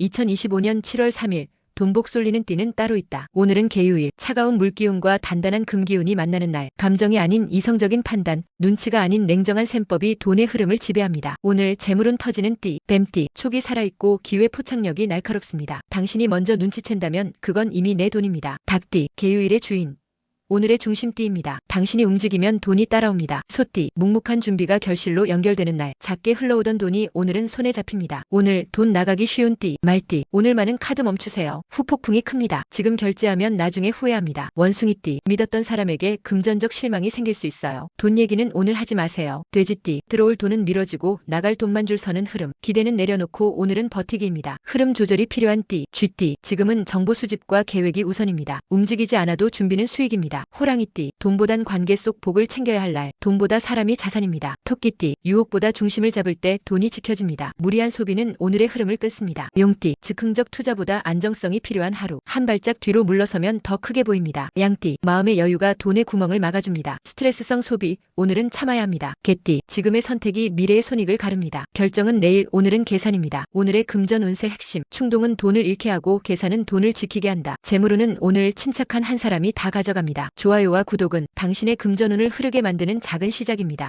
2025년 7월 3일 돈복 쏠리는 띠는 따로 있다. 오늘은 개유일, 차가운 물기운과 단단한 금기운이 만나는 날, 감정이 아닌 이성적인 판단, 눈치가 아닌 냉정한 셈법이 돈의 흐름을 지배합니다. 오늘 재물운 터지는 띠, 뱀띠, 촉이 살아있고 기회 포착력이 날카롭습니다. 당신이 먼저 눈치챈다면 그건 이미 내 돈입니다. 닭띠, 개유일의 주인. 오늘의 중심띠입니다. 당신이 움직이면 돈이 따라옵니다. 소띠, 묵묵한 준비가 결실로 연결되는 날, 작게 흘러오던 돈이 오늘은 손에 잡힙니다. 오늘 돈 나가기 쉬운 띠, 말띠, 오늘만은 카드 멈추세요. 후폭풍이 큽니다. 지금 결제하면 나중에 후회합니다. 원숭이 띠, 믿었던 사람에게 금전적 실망이 생길 수 있어요. 돈 얘기는 오늘 하지 마세요. 돼지띠, 들어올 돈은 미뤄지고 나갈 돈만 줄 서는 흐름, 기대는 내려놓고 오늘은 버티기입니다. 흐름 조절이 필요한 띠, 쥐띠, 지금은 정보 수집과 계획이 우선입니다. 움직이지 않아도 준비는 수익입 니다. 호랑이띠, 돈보단 관계 속 복을 챙겨야 할 날, 돈보다 사람이 자산입니다. 토끼띠, 유혹보다 중심을 잡을 때 돈이 지켜집니다. 무리한 소비는 오늘의 흐름을 끊습니다. 용띠, 즉흥적 투자보다 안정성이 필요한 하루, 한 발짝 뒤로 물러서면 더 크게 보입니다. 양띠, 마음의 여유가 돈의 구멍을 막아줍니다. 스트레스성 소비, 오늘은 참아야 합니다. 개띠, 지금의 선택이 미래의 손익을 가릅니다. 결정은 내일, 오늘은 계산입니다. 오늘의 금전 운세 핵심, 충동은 돈을 잃게 하고 계산은 돈을 지키게 한다. 재물운은 오늘 침착한 한 사람이 다 가져갑니다. 좋아요와 구독은 당신의 금전운을 흐르게 만드는 작은 시작입니다.